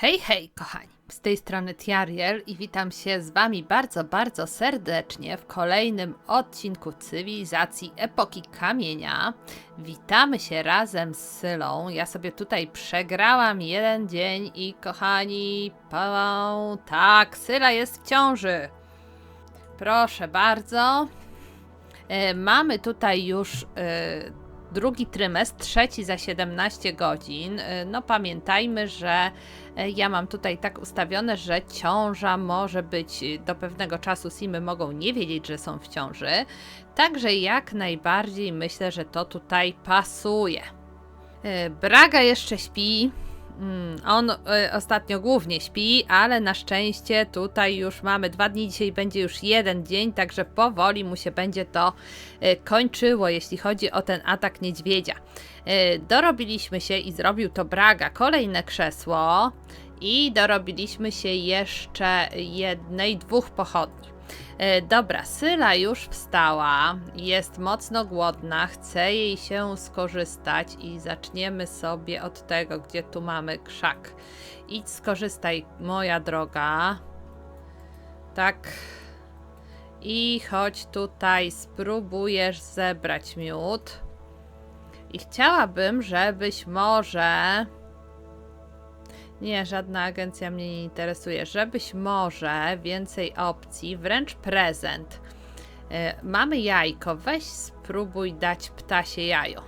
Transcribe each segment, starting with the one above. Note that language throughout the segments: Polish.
Hej, hej, kochani! Z tej strony Tiariel i witam się z Wami bardzo, bardzo serdecznie w kolejnym odcinku cywilizacji epoki kamienia. Witamy się razem z Sylą. Ja sobie tutaj przegrałam jeden dzień i kochani, pałą, tak, Syla jest w ciąży. Proszę bardzo. E, mamy tutaj już e, drugi trymestr, trzeci za 17 godzin. E, No pamiętajmy, że e, ja mam tutaj tak ustawione, że ciąża może być e, do pewnego czasu. Simy mogą nie wiedzieć, że są w ciąży. Także jak najbardziej myślę, że to tutaj pasuje. Braga jeszcze śpi. Mm, On y, ostatnio głównie śpi, ale na szczęście tutaj już mamy dwa dni, dzisiaj będzie już jeden dzień, także powoli mu się będzie to y, kończyło, jeśli chodzi o ten atak niedźwiedzia. Y, Dorobiliśmy się i zrobił to Braga kolejne krzesło i dorobiliśmy się jeszcze jednej, dwóch pochodni. E, Dobra, Syla już wstała, jest mocno głodna, chce jej się skorzystać i zaczniemy sobie od tego, gdzie tu mamy krzak. Idź skorzystaj, moja droga. Tak. I chodź tutaj, spróbujesz zebrać miód. I chciałabym, żebyś może... Nie, żadna agencja mnie nie interesuje. Żebyś może więcej opcji, wręcz prezent. E, mamy jajko, weź spróbuj dać ptasie jajo.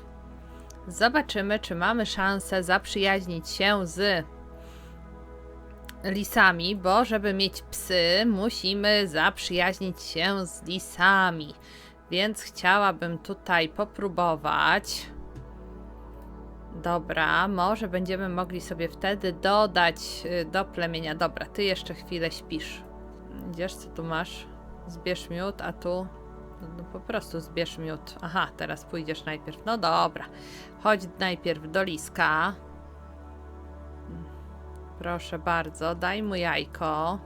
Zobaczymy, czy mamy szansę zaprzyjaźnić się z lisami, bo żeby mieć psy, musimy zaprzyjaźnić się z lisami. Więc chciałabym tutaj popróbować. Dobra, może będziemy mogli sobie wtedy dodać y, do plemienia. Dobra, ty jeszcze chwilę śpisz. Idziesz, co tu masz? Zbierz miód, a tu no po prostu zbierz miód. Aha, teraz pójdziesz najpierw. No dobra, chodź najpierw do liska. Proszę bardzo, daj mu jajko.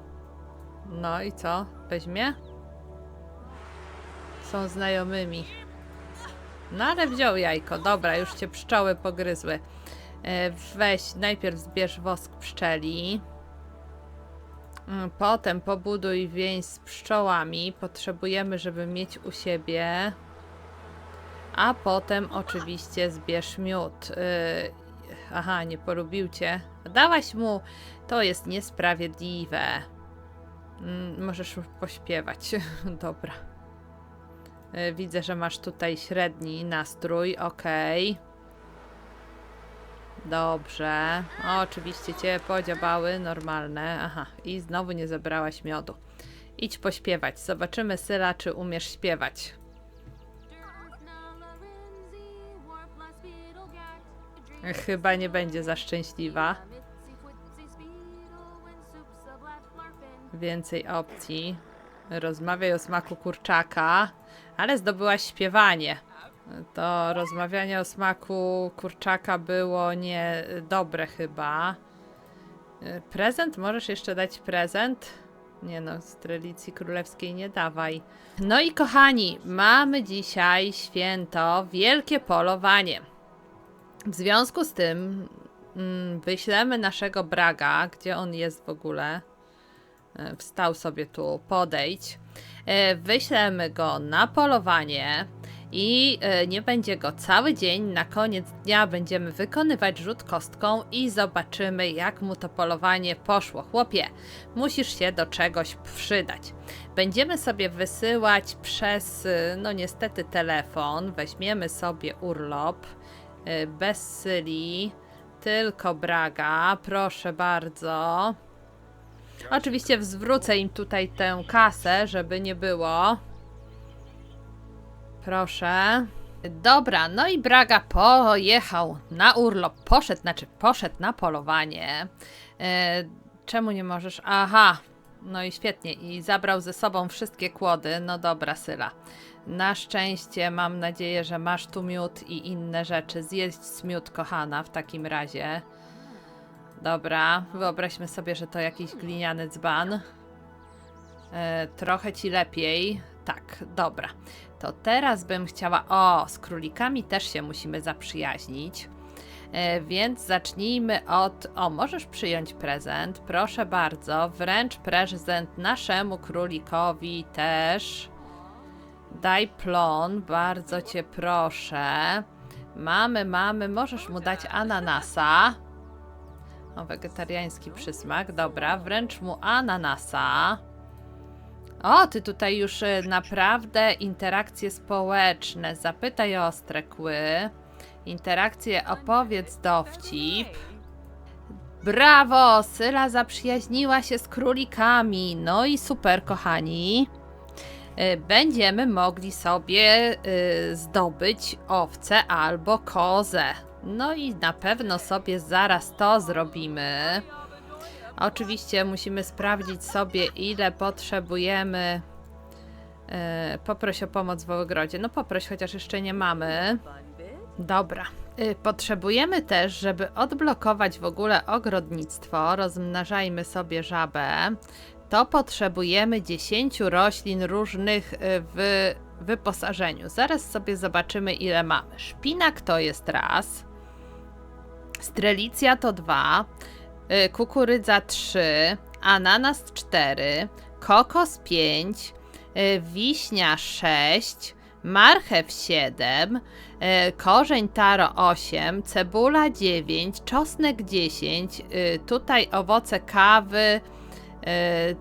No i co? Weźmie? Są znajomymi. No ale wziął jajko. Dobra, już cię pszczoły pogryzły. E, Weź, najpierw zbierz wosk pszczeli. Mm, Potem pobuduj więź z pszczołami. Potrzebujemy, żeby mieć u siebie. A potem oczywiście zbierz miód. Y, Aha, nie polubił cię. Dałaś mu. To jest niesprawiedliwe. Mm, Możesz pośpiewać. Dobra. E, Widzę, że masz tutaj średni nastrój, okej. Dobrze. O, oczywiście cię podziabały, normalne. Aha, i znowu nie zebrałaś miodu. Idź pośpiewać. Zobaczymy, Syla, czy umiesz śpiewać. Chyba nie będzie za szczęśliwa. Więcej opcji. Rozmawiaj o smaku kurczaka, ale zdobyłaś śpiewanie. To rozmawianie o smaku kurczaka było niedobre chyba. Prezent? Możesz jeszcze dać prezent? Nie no, z tradycji królewskiej nie dawaj. No i kochani, mamy dzisiaj święto, wielkie polowanie. W związku z tym mm, wyślemy naszego Braga, gdzie on jest w ogóle. E, Wstał sobie tu, podejdź. E, Wyślemy go na polowanie i e, nie będzie go cały dzień. Na koniec dnia będziemy wykonywać rzut kostką i zobaczymy, jak mu to polowanie poszło. Chłopie, musisz się do czegoś przydać. Będziemy sobie wysyłać przez, e, no niestety, telefon. Weźmiemy sobie urlop bez syli, tylko Braga. Proszę bardzo. Oczywiście zwrócę im tutaj tę kasę, żeby nie było. Proszę. Dobra, no i Braga pojechał na urlop, poszedł, znaczy poszedł na polowanie. E, czemu nie możesz? Aha, no i świetnie. I zabrał ze sobą wszystkie kłody. No dobra, Syla. Na szczęście mam nadzieję, że masz tu miód i inne rzeczy. Zjeść miód, kochana, w takim razie. Dobra, wyobraźmy sobie, że to jakiś gliniany dzban. E, trochę ci lepiej. Tak, dobra. To teraz bym chciała. O, z królikami też się musimy zaprzyjaźnić. E, więc zacznijmy od. O, możesz przyjąć prezent, proszę bardzo. Wręcz prezent naszemu królikowi też. Daj plon, bardzo cię proszę. Mamy, mamy, możesz mu dać ananasa. O, wegetariański przysmak, dobra, wręcz mu ananasa. O, ty tutaj już y, naprawdę interakcje społeczne. Zapytaj o ostre kły. Interakcje opowiedz dowcip. Brawo! Syla zaprzyjaźniła się z królikami. No i super, kochani. Y, Będziemy mogli sobie y, zdobyć owcę albo kozę. No i na pewno sobie zaraz to zrobimy. Oczywiście musimy sprawdzić sobie, ile potrzebujemy. E, poproś o pomoc w ogrodzie. No poproś, chociaż jeszcze nie mamy. Dobra. Y, Potrzebujemy też, żeby odblokować w ogóle ogrodnictwo, rozmnażajmy sobie żabę, to potrzebujemy 10 roślin różnych y, w wyposażeniu. Zaraz sobie zobaczymy, ile mamy. Szpinak to jest raz, strelicja to dwa, y, kukurydza 3, ananas 4, kokos 5, y, wiśnia 6, marchew 7, y, korzeń taro 8, cebula 9, czosnek 10, y, tutaj owoce kawy,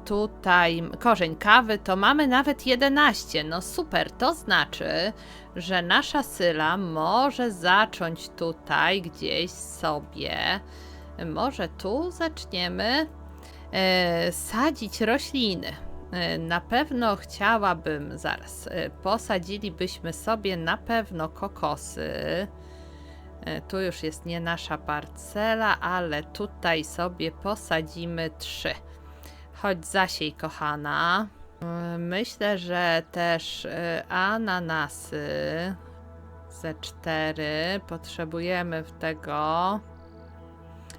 tutaj korzeń kawy, to mamy nawet 11. No super, to znaczy, że nasza syla może zacząć tutaj gdzieś sobie, może tu zaczniemy e, sadzić rośliny. E, Na pewno chciałabym, zaraz, e, posadzilibyśmy sobie na pewno kokosy. E, Tu już jest nie nasza parcela, ale tutaj sobie posadzimy trzy. Chodź zasiej, kochana. E, Myślę, że też e, ananasy ze cztery potrzebujemy w tego.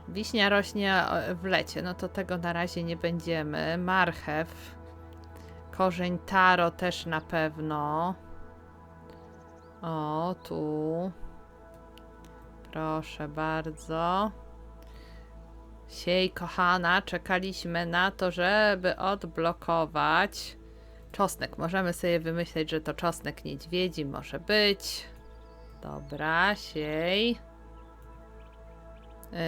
Wiśnia rośnie w lecie, no to tego na razie nie będziemy. Marchew, korzeń taro też na pewno. O, tu. Proszę bardzo. Siej, kochana, czekaliśmy na to, żeby odblokować czosnek. Możemy sobie wymyśleć, że to czosnek niedźwiedzi może być. Dobra, siej. Yy,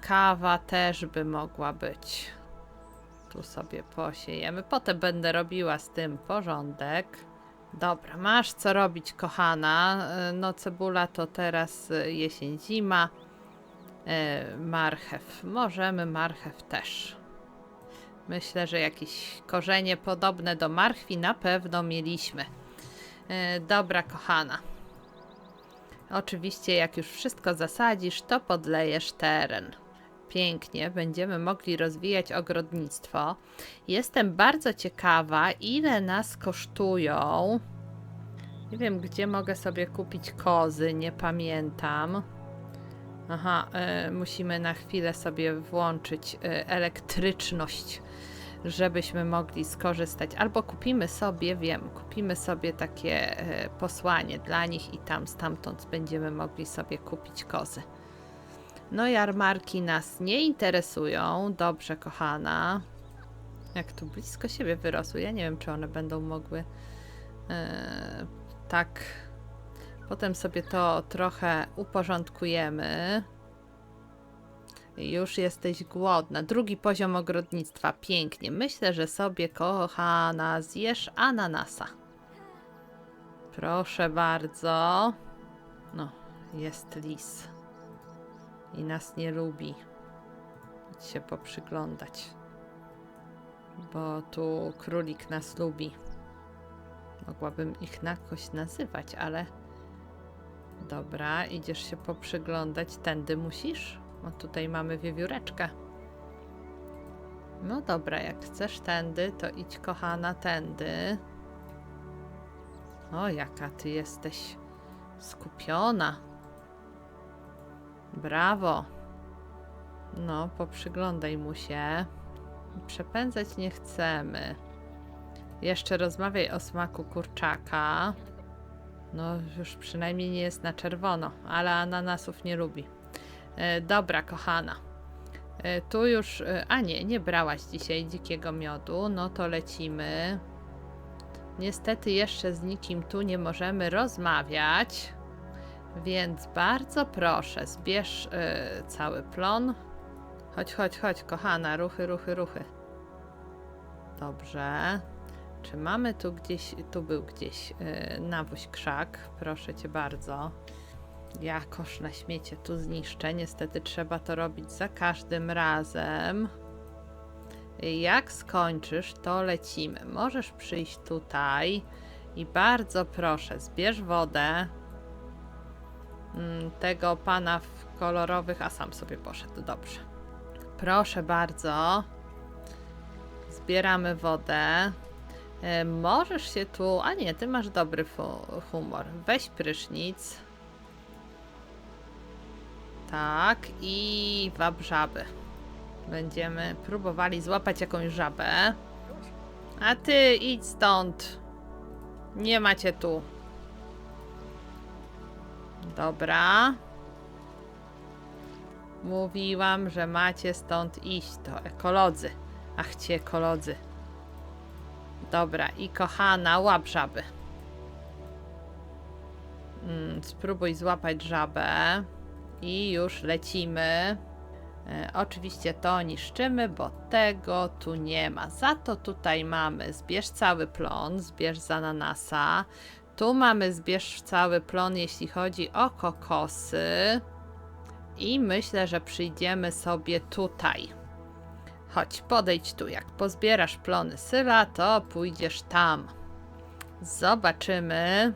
kawa też by mogła być. Tu sobie posiejemy. Potem będę robiła z tym porządek. Dobra, masz co robić, kochana. Yy, No, cebula to teraz yy, jesień, zima. Yy, marchew. Możemy marchew też. Myślę, że jakieś korzenie podobne do marchwi na pewno mieliśmy. Yy, dobra, kochana. Oczywiście, jak już wszystko zasadzisz, to podlejesz teren. Pięknie, będziemy mogli rozwijać ogrodnictwo. Jestem bardzo ciekawa, ile nas kosztują. Nie wiem, gdzie mogę sobie kupić kozy, nie pamiętam. Aha, e, musimy na chwilę sobie włączyć e, elektryczność, żebyśmy mogli skorzystać. Albo kupimy sobie, wiem, kupimy sobie takie e, posłanie dla nich i tam stamtąd będziemy mogli sobie kupić kozy. No, jarmarki nas nie interesują. Dobrze, kochana. Jak tu blisko siebie wyrosły. Ja nie wiem, czy one będą mogły tak. Potem sobie to trochę uporządkujemy. Już jesteś głodna. Drugi poziom ogrodnictwa. Pięknie. Myślę, że sobie, kochana, zjesz ananasa. Proszę bardzo. No, jest lis. I nas nie lubi. Idź się poprzyglądać. Bo tu królik nas lubi. Mogłabym ich jakoś nazywać, ale. Dobra, idziesz się poprzyglądać. Tędy musisz? O, tutaj mamy wiewióreczkę. No dobra, jak chcesz tędy, to idź kochana tędy. O, jaka ty jesteś skupiona. Brawo. No, poprzyglądaj mu się. Przepędzać nie chcemy. Jeszcze rozmawiaj o smaku kurczaka. No, już przynajmniej nie jest na czerwono, ale ananasów nie lubi. E, dobra, kochana. E, tu już. E, a nie, nie brałaś dzisiaj dzikiego miodu. No to lecimy. Niestety jeszcze z nikim tu nie możemy rozmawiać. Więc bardzo proszę, zbierz e, cały plon. Chodź, chodź, chodź, kochana, ruchy, ruchy, ruchy. Dobrze. Czy mamy tu gdzieś, tu był gdzieś yy, nawóź krzak, proszę cię bardzo. Ja kosz na śmiecie tu zniszczę, niestety trzeba to robić za każdym razem. Jak skończysz, to lecimy. Możesz przyjść tutaj i bardzo proszę, zbierz wodę mm, tego pana w kolorowych, a sam sobie poszedł, dobrze. Proszę bardzo. Zbieramy wodę. E, Możesz się tu. A nie, ty masz dobry humor. Weź prysznic. Tak, i wab żaby. Będziemy próbowali złapać jakąś żabę. A ty idź stąd. Nie macie tu. Dobra. Mówiłam, że macie stąd iść. To ekolodzy. Ach, ci ekolodzy. Dobra, i kochana, łap żaby. Mm, spróbuj złapać żabę. I już lecimy. E, oczywiście to niszczymy, bo tego tu nie ma. Za to tutaj mamy zbierz cały plon, zbierz z ananasa. Tu mamy zbierz cały plon, jeśli chodzi o kokosy. I myślę, że przyjdziemy sobie tutaj. Chodź, podejdź tu. Jak pozbierasz plony syla, to pójdziesz tam. Zobaczymy.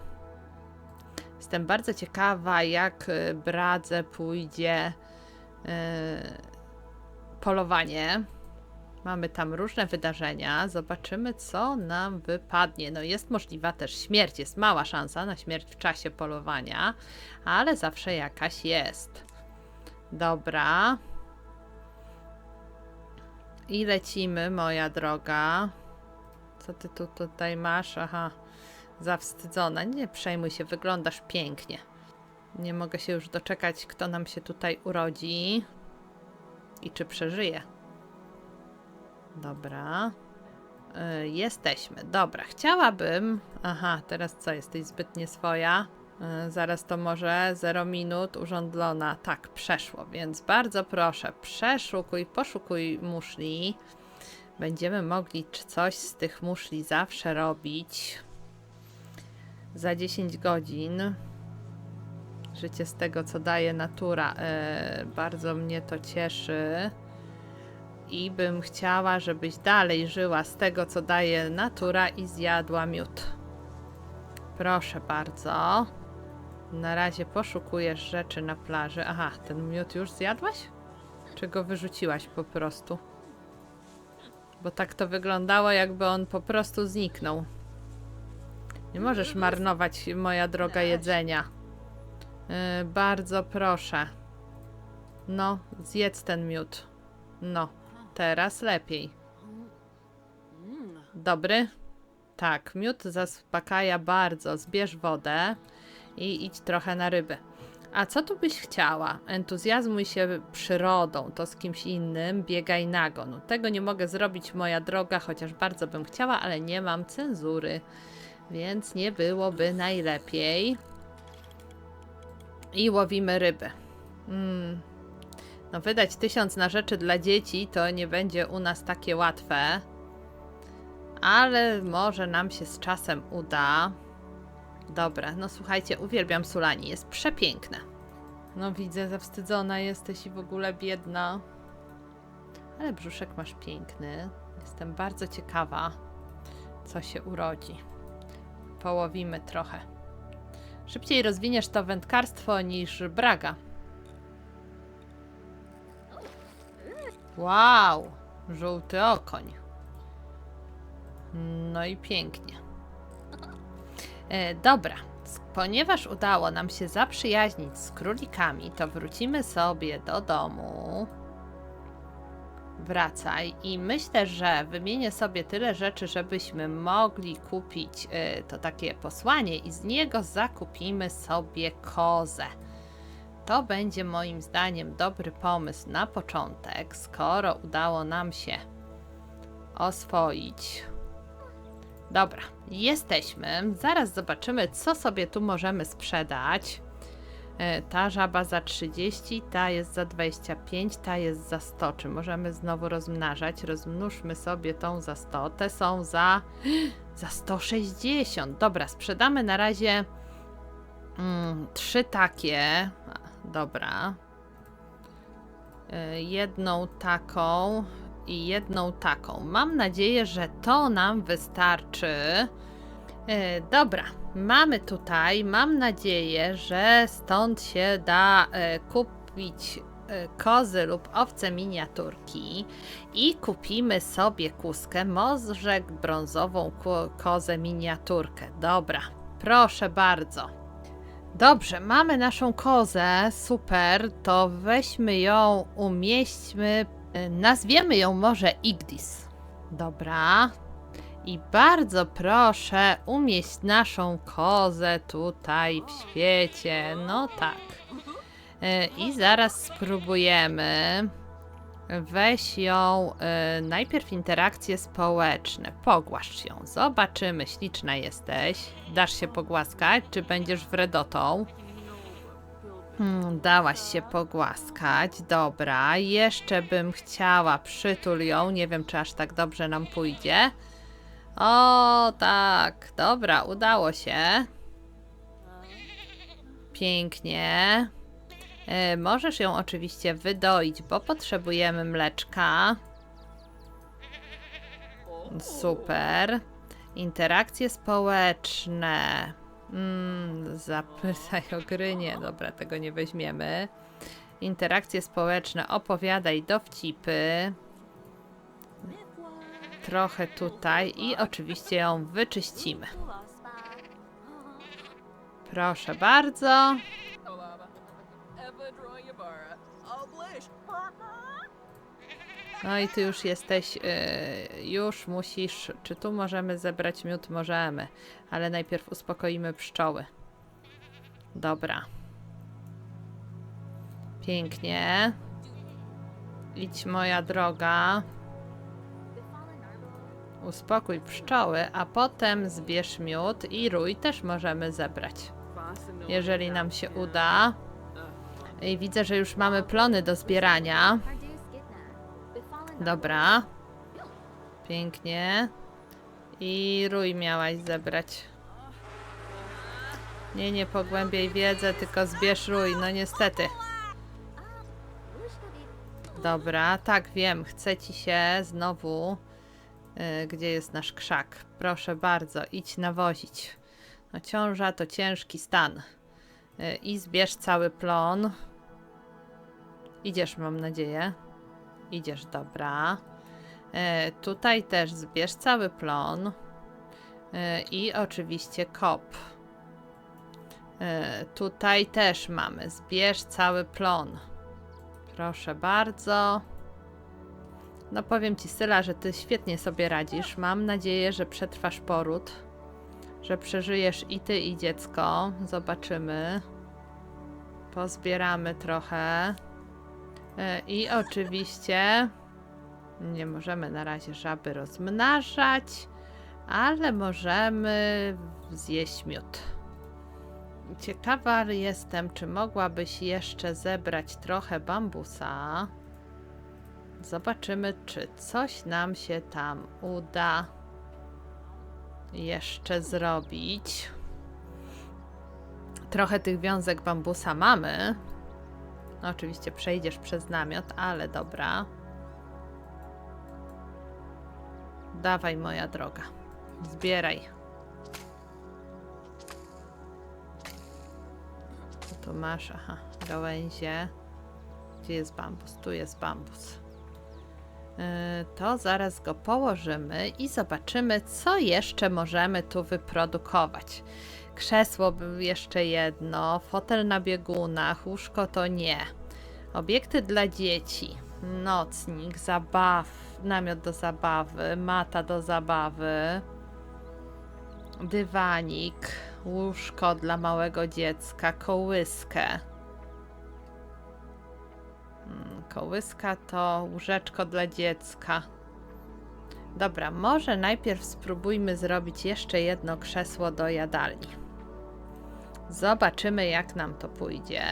Jestem bardzo ciekawa, jak y, Bradze pójdzie y, polowanie. Mamy tam różne wydarzenia. Zobaczymy, co nam wypadnie. No, jest możliwa też śmierć. Jest mała szansa na śmierć w czasie polowania, ale zawsze jakaś jest. Dobra. I lecimy, moja droga. Co ty tu tutaj masz? Aha, zawstydzona. Nie przejmuj się, wyglądasz pięknie. Nie mogę się już doczekać, kto nam się tutaj urodzi i czy przeżyje. Dobra. Y, jesteśmy. Dobra, chciałabym. Aha, teraz co? Jesteś zbyt nieswoja. Y, zaraz to może 0 minut urządlona. Tak, przeszło, więc bardzo proszę, przeszukuj, poszukuj muszli. Będziemy mogli coś z tych muszli zawsze robić. Za 10 godzin. Życie z tego, co daje natura, y, bardzo mnie to cieszy. I bym chciała, żebyś dalej żyła z tego, co daje natura i zjadła miód. Proszę bardzo. Na razie poszukujesz rzeczy na plaży. Aha, ten miód już zjadłaś? Czy go wyrzuciłaś po prostu? Bo tak to wyglądało, jakby on po prostu zniknął. Nie możesz marnować, moja droga, jedzenia. Yy, bardzo proszę. No, zjedz ten miód. No, teraz lepiej. Dobry? Tak, miód zaspokaja bardzo. Zbierz wodę i idź trochę na ryby. A co tu byś chciała? Entuzjazmuj się przyrodą, to z kimś innym, biegaj nago. No, tego nie mogę zrobić, moja droga, chociaż bardzo bym chciała, ale nie mam cenzury, więc nie byłoby najlepiej. I łowimy ryby. Mm. No, wydać tysiąc na rzeczy dla dzieci to nie będzie u nas takie łatwe, ale może nam się z czasem uda. Dobra, no słuchajcie, uwielbiam Sulani, jest przepiękna. No widzę, zawstydzona jesteś i w ogóle biedna. Ale brzuszek masz piękny. Jestem bardzo ciekawa, co się urodzi. Połowimy trochę. Szybciej rozwiniesz to wędkarstwo niż Braga. Wow, żółty okoń. No i pięknie. E, dobra, ponieważ udało nam się zaprzyjaźnić z królikami, to wrócimy sobie do domu. Wracaj i myślę, że wymienię sobie tyle rzeczy, żebyśmy mogli kupić e, to takie posłanie i z niego zakupimy sobie kozę. to będzie moim zdaniem dobry pomysł na początek, skoro udało nam się oswoić. Dobra, jesteśmy. Zaraz zobaczymy, co sobie tu możemy sprzedać. E, Ta żaba za 30, ta jest za 25, ta jest za 100. Czy możemy znowu rozmnażać? Rozmnóżmy sobie tą za 100. Te są za, za 160. Dobra, sprzedamy na razie mm, trzy takie. Dobra. E, Jedną taką i jedną taką. Mam nadzieję, że to nam wystarczy. E, dobra, mamy tutaj, mam nadzieję, że stąd się da e, kupić e, kozy lub owce miniaturki i kupimy sobie kuskę, może brązową ko- kozę miniaturkę. Dobra, proszę bardzo. Dobrze, mamy naszą kozę, super, to weźmy ją, umieśćmy, nazwiemy ją może Igdis. Dobra, i bardzo proszę umieść naszą kozę tutaj w świecie. No tak. E, I zaraz spróbujemy. Weź ją e, najpierw interakcje społeczne. Pogłaszcz ją. Zobaczymy, śliczna jesteś. Dasz się pogłaskać, czy będziesz wredotą? Hmm, dałaś się pogłaskać. Dobra, jeszcze bym chciała przytul ją. Nie wiem, czy aż tak dobrze nam pójdzie. O, tak. Dobra, udało się. Pięknie. E, możesz ją oczywiście wydoić, bo potrzebujemy mleczka. Super. Interakcje społeczne. Mm, zapytaj o gry. Nie, dobra, tego nie weźmiemy. Interakcje społeczne. Opowiadaj dowcipy. Trochę tutaj i oczywiście ją wyczyścimy. Proszę bardzo. No i ty już jesteś, yy, już musisz, czy tu możemy zebrać miód? Możemy, ale najpierw uspokoimy pszczoły. Dobra. Pięknie. Idź moja droga. Uspokój pszczoły, a potem zbierz miód i rój też możemy zebrać. Jeżeli nam się uda. I widzę, że już mamy plony do zbierania. Dobra. Pięknie. I rój miałaś zebrać. Nie, nie pogłębiaj wiedzę, tylko zbierz rój. No niestety. Dobra, tak wiem. Chce ci się znowu. y, gdzie jest nasz krzak? Proszę bardzo, idź nawozić. No ciąża to ciężki stan. Y, I zbierz cały plon. Idziesz, mam nadzieję. Idziesz, dobra. E, tutaj też zbierz cały plon. E, I oczywiście kop. E, tutaj też mamy. Zbierz cały plon. Proszę bardzo. No powiem ci, Syla, że ty świetnie sobie radzisz. Mam nadzieję, że przetrwasz poród. Że przeżyjesz i ty, i dziecko. Zobaczymy. Pozbieramy trochę. E, I oczywiście nie możemy na razie żaby rozmnażać, ale możemy zjeść miód. Ciekawa jestem, czy mogłabyś jeszcze zebrać trochę bambusa. Zobaczymy, czy coś nam się tam uda jeszcze zrobić. Trochę tych wiązek bambusa mamy. No, oczywiście przejdziesz przez namiot, ale dobra. Dawaj, moja droga. Zbieraj. Co tu masz? Aha, gałęzie. Gdzie jest bambus? Tu jest bambus. Yy, To zaraz go położymy i zobaczymy, co jeszcze możemy tu wyprodukować. Krzesło by jeszcze jedno, fotel na biegunach, łóżko to nie. Obiekty dla dzieci. Nocnik, zabaw, namiot do zabawy, mata do zabawy, dywanik, łóżko dla małego dziecka, kołyskę. kołyska to łóżeczko dla dziecka. Dobra, może najpierw spróbujmy zrobić jeszcze jedno krzesło do jadalni. Zobaczymy, jak nam to pójdzie.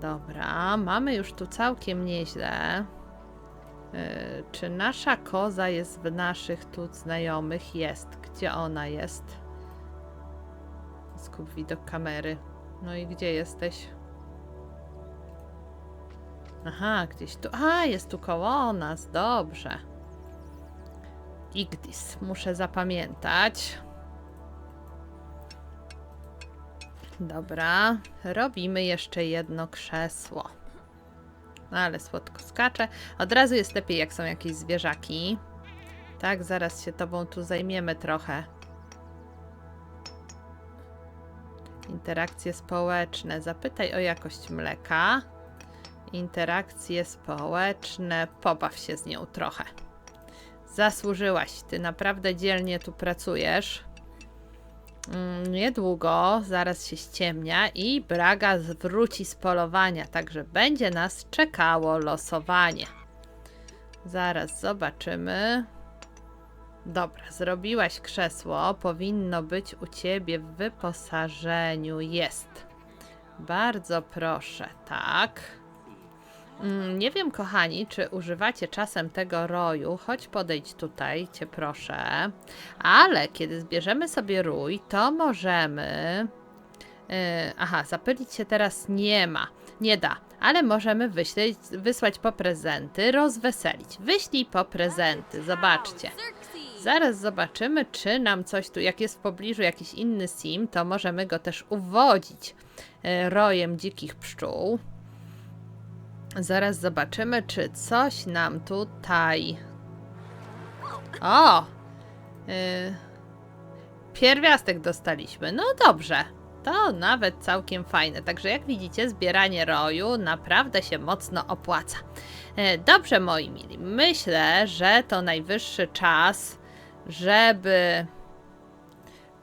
Dobra, mamy już tu całkiem nieźle. Yy, czy nasza koza jest w naszych tu znajomych? Jest. Gdzie ona jest? Skup widok kamery. No i gdzie jesteś? Aha, gdzieś tu. A, jest tu koło nas. Dobrze. Igdis. Muszę zapamiętać. Dobra. Robimy jeszcze jedno krzesło. No, ale słodko skacze. Od razu jest lepiej, jak są jakieś zwierzaki. Tak, zaraz się tobą tu zajmiemy trochę. Interakcje społeczne. Zapytaj o jakość mleka. Interakcje społeczne. Pobaw się z nią trochę. Zasłużyłaś. Ty naprawdę dzielnie tu pracujesz. Mm, Niedługo, zaraz się ściemnia i Braga wróci z polowania, także będzie nas czekało losowanie. Zaraz zobaczymy. Dobra, zrobiłaś krzesło. Powinno być u ciebie w wyposażeniu. Jest. Bardzo proszę, tak. Mm, Nie wiem, kochani, czy używacie czasem tego roju. Chodź podejdź tutaj, cię proszę. Ale kiedy zbierzemy sobie rój, to możemy. Yy, aha, zapylić się teraz nie ma. Nie da, ale możemy wyśleć, wysłać po prezenty, rozweselić. Wyślij po prezenty, zobaczcie. Zaraz zobaczymy, czy nam coś tu, jak jest w pobliżu jakiś inny sim, to możemy go też uwodzić yy, rojem dzikich pszczół. Zaraz zobaczymy, czy coś nam tutaj. O! Yy, pierwiastek dostaliśmy. No dobrze. To nawet całkiem fajne. Także jak widzicie, zbieranie roju naprawdę się mocno opłaca. E, Dobrze, moi mili. Myślę, że to najwyższy czas, żeby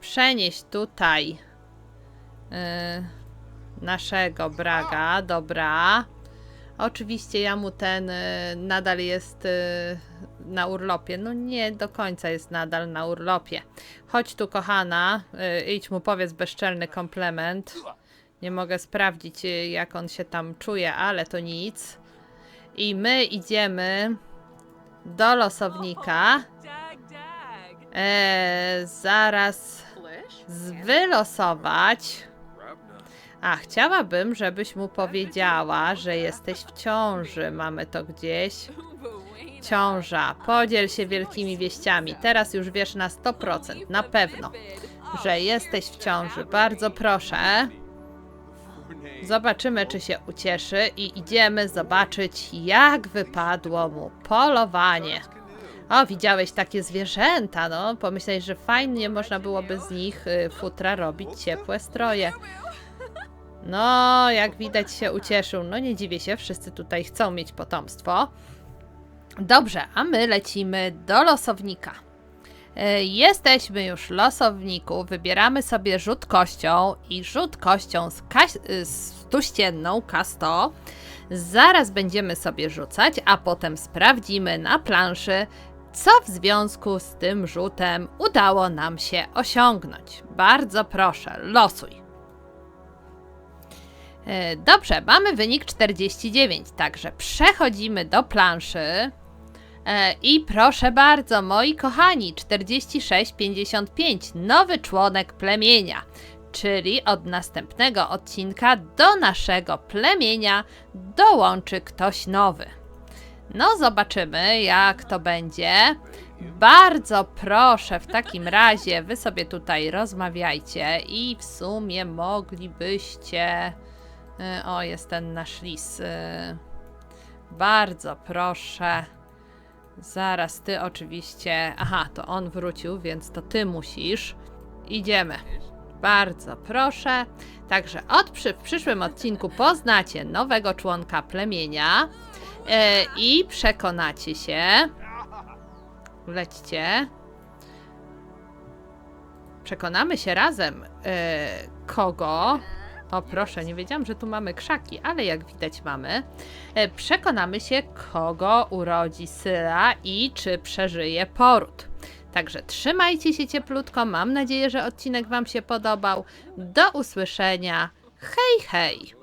przenieść tutaj e, naszego braga. Dobra. Oczywiście ja mu ten y, nadal jest y, na urlopie. No nie do końca jest nadal na urlopie. Chodź tu, kochana, y, idź mu powiedz bezczelny komplement. Nie mogę sprawdzić, jak on się tam czuje, ale to nic. I my idziemy do losownika. Dag, dag. E, zaraz wylosować. A, chciałabym, żebyś mu powiedziała, że jesteś w ciąży. Mamy to gdzieś. Ciąża. Podziel się wielkimi wieściami. Teraz już wiesz na 100%, na pewno, że jesteś w ciąży. Bardzo proszę. Zobaczymy, czy się ucieszy i idziemy zobaczyć, jak wypadło mu polowanie. O, widziałeś takie zwierzęta, no. Pomyślałeś, że fajnie można byłoby z nich y, futra robić ciepłe stroje. No, jak widać się ucieszył. No nie dziwię się, wszyscy tutaj chcą mieć potomstwo. Dobrze, a my lecimy do losownika. E, Jesteśmy już w losowniku, wybieramy sobie rzut kością i rzut kością z, z stuścienną K100. Zaraz będziemy sobie rzucać, a potem sprawdzimy na planszy, co w związku z tym rzutem udało nam się osiągnąć. Bardzo proszę, losuj. E, Dobrze, mamy wynik 49, także przechodzimy do planszy. E, I proszę bardzo, moi kochani, 46-55, nowy członek plemienia. Czyli od następnego odcinka do naszego plemienia dołączy ktoś nowy. No, zobaczymy, jak to będzie. Bardzo proszę, w takim razie wy sobie tutaj rozmawiajcie i w sumie moglibyście. Y, O, jest ten nasz lis. y, Bardzo proszę. Zaraz ty oczywiście. Aha, to on wrócił, więc to ty musisz. Idziemy. Bardzo proszę. Także od przy, w przyszłym odcinku poznacie nowego członka plemienia e, i przekonacie się. Lećcie. Przekonamy się razem, e, kogo O proszę, nie wiedziałam, że tu mamy krzaki, ale jak widać mamy. E, Przekonamy się, kogo urodzi Syla i czy przeżyje poród. Także trzymajcie się cieplutko. Mam nadzieję, że odcinek Wam się podobał. Do usłyszenia. Hej, hej!